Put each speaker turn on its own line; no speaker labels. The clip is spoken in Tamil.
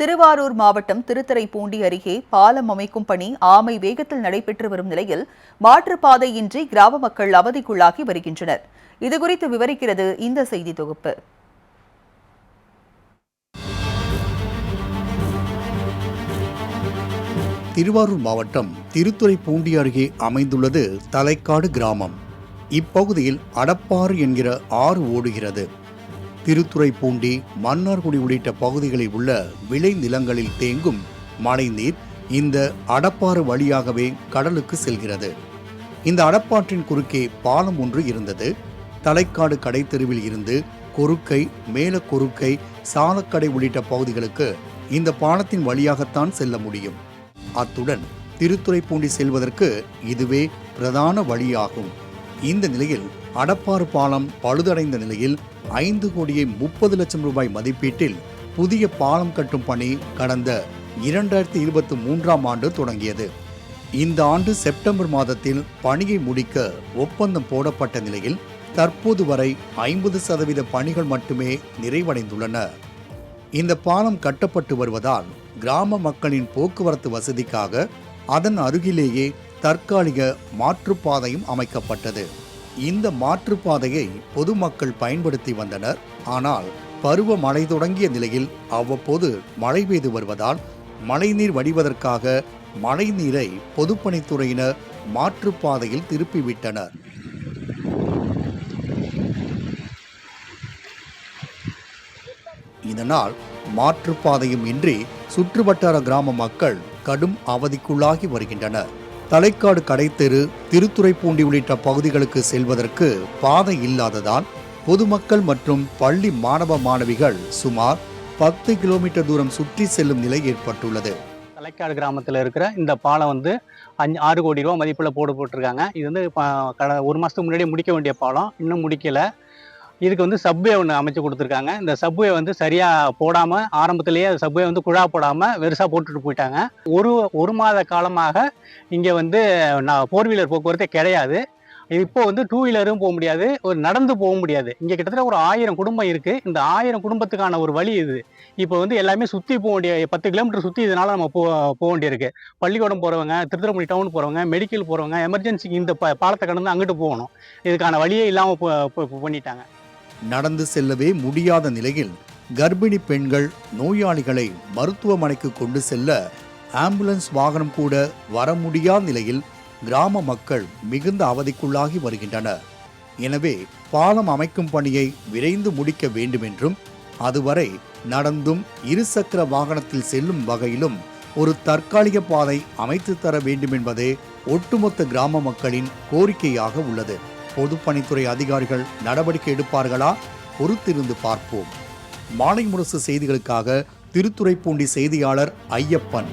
திருவாரூர் மாவட்டம் திருத்துறைப்பூண்டி அருகே பாலம் அமைக்கும் பணி ஆமை வேகத்தில் நடைபெற்று வரும் நிலையில் மாற்றுப்பாதையின்றி கிராம மக்கள் அவதிக்குள்ளாகி வருகின்றனர். இதுகுறித்து விவரிக்கிறது இந்த செய்தி தொகுப்பு.
திருவாரூர் மாவட்டம் திருத்துறைப்பூண்டி அருகே அமைந்துள்ளது தலைக்காடு கிராமம். இப்பகுதியில் அடப்பாறு என்கிற ஆறு ஓடுகிறது. திருத்துறைப்பூண்டி மன்னார்குடி உள்ளிட்ட பகுதிகளில் உள்ள விளை நிலங்களில் தேங்கும் மழைநீர் இந்த அடப்பாறு வழியாகவே கடலுக்கு செல்கிறது. இந்த அடப்பாற்றின் குறுக்கே பாலம் ஒன்று இருந்தது. தலைக்காடு கடைத்தெருவில் இருந்து கொருக்கை மேல கொருக்கை சாலக்கடை உள்ளிட்ட பகுதிகளுக்கு இந்த பாலத்தின் வழியாகத்தான் செல்ல முடியும். அத்துடன் திருத்துறைப்பூண்டி செல்வதற்கு இதுவே பிரதான வழியாகும். இந்த நிலையில் அடப்பாறு பாலம் பழுதடைந்த நிலையில் ஐந்து கோடியே முப்பது லட்சம் ரூபாய் மதிப்பீட்டில் புதிய பாலம் கட்டும் பணி கடந்த இரண்டாயிரத்தி இருபத்தி மூன்றாம் ஆண்டு தொடங்கியது. இந்த ஆண்டு செப்டம்பர் மாதத்தில் பணியை முடிக்க ஒப்பந்தம் போடப்பட்ட நிலையில் தற்போது வரை ஐம்பது சதவீத பணிகள் மட்டுமே நிறைவடைந்துள்ளன. இந்த பாலம் கட்டப்பட்டு வருவதால் கிராம மக்களின் போக்குவரத்து வசதிக்காக அதன் அருகிலேயே தற்காலிக மாற்றுப்பாதையும் அமைக்கப்பட்டது. இந்த மாற்றுப்பாதையை பொதுமக்கள் பயன்படுத்தி வந்தனர். ஆனால் பருவ மழை தொடங்கிய நிலையில் அவ்வப்போது மழை பெய்து வருவதால் மழைநீர் வடிவதற்காக மழைநீரை பொதுப்பணித்துறையினர் மாற்றுப்பாதையில் திருப்பிவிட்டனர். இதனால் மாற்றுப்பாதையும் இன்றி சுற்றுவட்டார கிராம மக்கள் கடும் அவதிக்குள்ளாகி வருகின்றனர். தலைக்காடு கடைத்தெரு திருத்துறைப்பூண்டி உள்ளிட்ட பகுதிகளுக்கு செல்வதற்கு பாதை இல்லாததால் பொதுமக்கள் மற்றும் பள்ளி மாணவ மாணவிகள் சுமார் பத்து கிலோமீட்டர் தூரம் சுற்றி செல்லும் நிலை ஏற்பட்டுள்ளது.
தலைக்காடு கிராமத்தில் இருக்கிற இந்த பாலம் வந்து அஞ்சு ஆறு கோடி ரூபா மதிப்பில் போட்டு போட்டிருக்காங்க. இது வந்து இப்போ கட ஒரு மாதத்துக்கு முன்னாடியே முடிக்க வேண்டிய பாலம். இன்னும் முடிக்கலை. இதுக்கு வந்து சப்வே ஒன்று அமைச்சு கொடுத்துருக்காங்க. இந்த சப்வே வந்து சரியாக போடாமல் ஆரம்பத்திலேயே சப்வே வந்து குழா போடாமல் வெறுசாக போட்டுட்டு போயிட்டாங்க. ஒரு ஒரு மாத காலமாக இங்கே வந்து நான் ஃபோர் வீலர் போக்குவரத்தே கிடையாது. இப்போ வந்து டூ வீலரும் போக முடியாது. ஒரு நடந்து போக முடியாது. இங்கே கிட்டத்தட்ட ஒரு ஆயிரம் குடும்பம் இருக்குது இந்த ஆயிரம் குடும்பத்துக்கான ஒரு வழி இது. இப்போ வந்து எல்லாமே சுற்றி போக வேண்டிய பத்து கிலோமீட்டர் சுற்றி இதனால் நம்ம போ போக வேண்டியிருக்கு. பள்ளிக்கூடம் போகிறவங்க திருத்துறைப்பூண்டி டவுன் போகிறவங்க மெடிக்கல் போகிறவங்க எமர்ஜென்சிக்கு இந்த ப பாலத்தை கடந்து அங்கிட்டு போகணும். இதுக்கான வழியே இல்லாமல் பண்ணிட்டாங்க.
நடந்து செல்லவே முடியாத நிலையில் கர்ப்பிணி பெண்கள் நோயாளிகளை மருத்துவமனைக்கு கொண்டு செல்ல ஆம்புலன்ஸ் வாகனம் கூட வர முடியாத நிலையில் கிராம மக்கள் மிகுந்த அவதிக்குள்ளாகி வருகின்றனர். எனவே பாலம் அமைக்கும் பணியை விரைந்து முடிக்க வேண்டுமென்றும் அதுவரை நடந்தும் இருசக்கர வாகனத்தில் செல்லும் வகையிலும் ஒரு தற்காலிக பாதை அமைத்து தர வேண்டுமென்பதே ஒட்டுமொத்த கிராம மக்களின் கோரிக்கையாக உள்ளது. பொதுப்பணித்துறை அதிகாரிகள் நடவடிக்கை எடுப்பார்களா? பொறுத்திருந்து பார்ப்போம். மாலை முரசு செய்திகளுக்காக திருத்துறைப்பூண்டி செய்தியாளர் ஐயப்பன்.